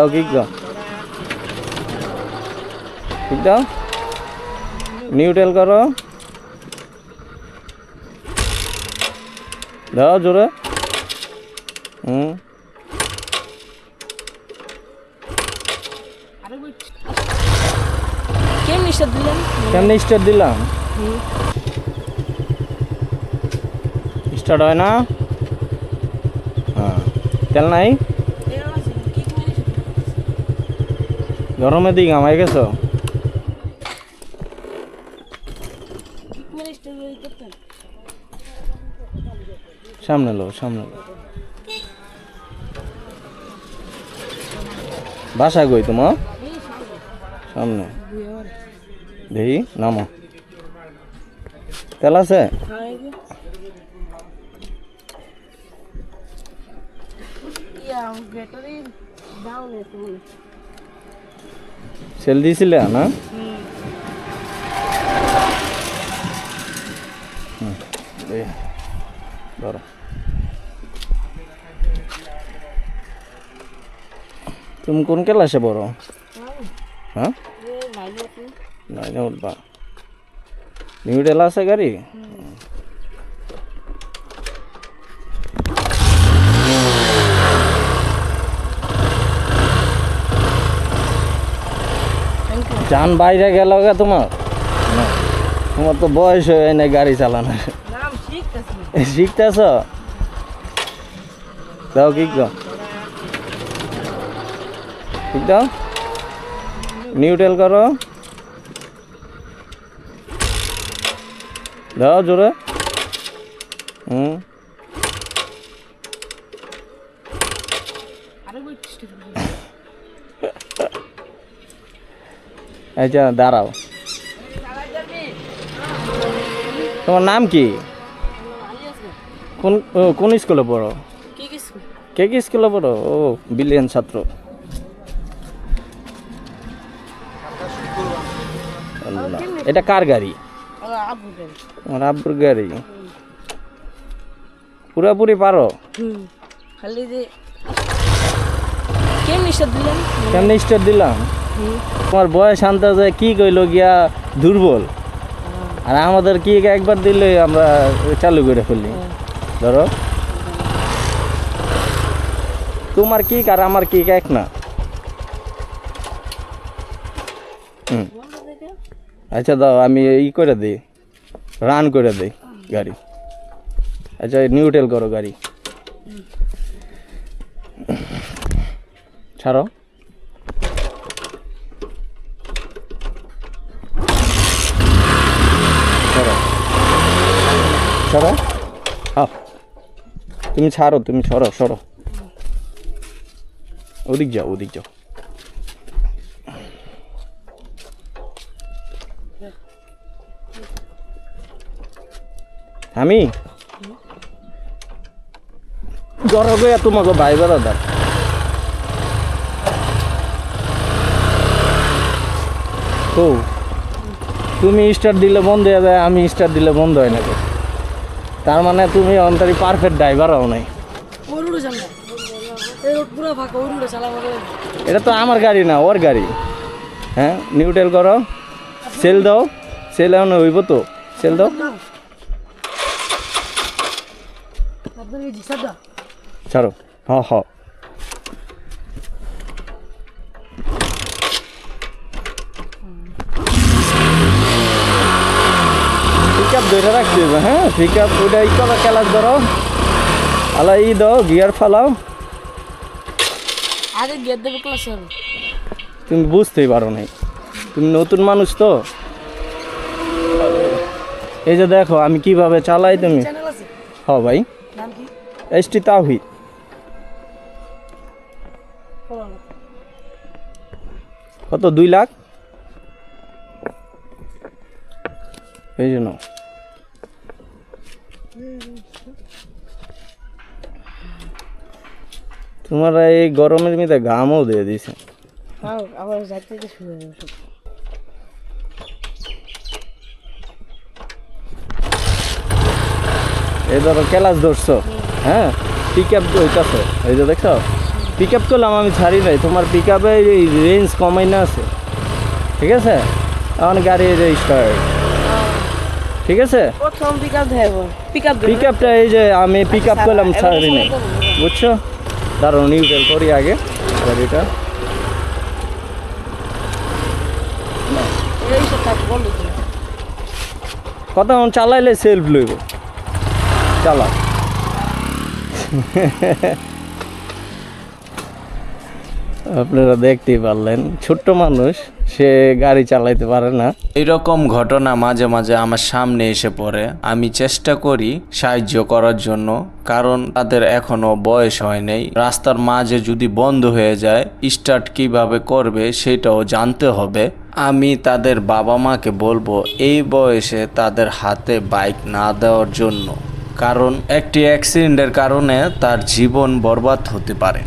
দাও কিক দাও কিক দাও নিউট্রেল করো দাও জোরে হুম কেমনি স্টার্ট দিলাম স্টার্ট হয় না হ্যাঁ তেল নাই গরমের দিকে আমায় গেছো? সামনে লো সামনে লো। বাসা কই তোমার? সামনে। দেখি নামো। তেল আছে? ব্যাটারি ডাউন আছে মনে সেল দিয়েছিলে না হুম, এই, ধরো তুমি কোন ক্লাসে বড় হ্যাঁ নাইনে উঠবা নিউডেল আছে গাড়ি যান বাইরে গেল গে তোমার? তোমার তো বয়স হয়ে নাই গাড়ি চালানো শিখতেছ। দাও কি দাও ঠিক দাও? নিউট্রেল করো। দাও জোরে। হুম আরে বই চেষ্টা করি আচ্ছা দাঁড়াও। তোমার নাম কি? কোন কোন স্কুলে পড়ো? কি কে স্কুলে পড়ো? ও, বিলিয়ন ছাত্র। এটা কার গাড়ি? আমার আব্বুর গাড়ি। পুরাপুরি পারো? খালি কেমনি স্টার্ট দিলাম? তোমার বয়স আনতে যে কি কইল গিয়া দুর্বল। আর আমাদের কি একবার দিলে আমরা চালু করে ফেললি ধরো। তোমার কিক আর আমার কিক এক না? আচ্ছা দাও আমি ই করে দিই। রান করে দিই গাড়ি। আচ্ছা নিউট্রেল করো গাড়ি। ছাড়ো। সরো সরো আহ। তুমি ছাড়ো তুমি সরো সরো। ওদিক যাও ওদিক যাও। আমি? গরবে তোমাকে ভাই বেড়াদার তো তুমি স্টার্ট দিলে বন্ধ হয়ে যায় আমি স্টার্ট দিলে বন্ধ হয় না তার মানে তুমি অন্তরি পারফেক্ট ড্রাইভার হও নাই। এটা তো আমার গাড়ি না ওর গাড়ি। হ্যাঁ নিউটেল করো। সেল দাও। সেল এমন হইব তো? সেল দাও। ছাড়ো। হ হ। পিক আপ ধরে রাখতে হবে হ্যাঁ? পিক আপ ওইটা কলা ক্যালাস ধরো। আলা ই দাও গিয়ার ফালাও। আগে গেট দেবে ক্লাস তুমি বুঝতেই পারো নাই। তুমি নতুন মানুষ তো। এই যে দেখো আমি কীভাবে চালাই তুমি? হ ভাই। নাম কি? এস টি তাহি কত? দুই লাখ? এই জন্য তোমার এই গরমের মধ্যে ঘামও দিয়ে দিছে। আবার যাইতে শুরু এই ধরো ক্যালাস ধরছো হ্যাঁ? পিক আপ হইতাছে এই যে দেখছ? পিক আপ করলাম আমি ছাড়ি নাই তোমার পিক আপে এই রেঞ্জ কমাই না আছে। ঠিক আছে? এখন গাড়ি স্টার্ট ঠিক আছে? পিক আপটা এই যে আমি পিক আপ করলাম ছাড়ি নাই। বুঝছ? দাঁড়ানো নিউট্রাল করি আগে গাড়িটা কথা চালাইলে সেলফ লইব। চালা। আপনারা দেখতেই পারলেন, ছোট্ট মানুষ। সে গাড়ি চালাইতে পারে না। এরকম ঘটনা মাঝে মাঝে আমার সামনে এসে পড়ে। আমি চেষ্টা করি সাহায্য করার জন্য, কারণ তাদের এখনও বয়স হয় নাই। রাস্তার মাঝে যদি বন্ধ হয়ে যায় স্টার্ট কীভাবে করবে সেটাও জানতে হবে। আমি তাদের বাবা মাকে বলব, এই বয়সে তাদের হাতে বাইক না দেওয়ার জন্য, কারণ একটি অ্যাক্সিডেন্টের কারণে তার জীবন বরবাদ হতে পারে।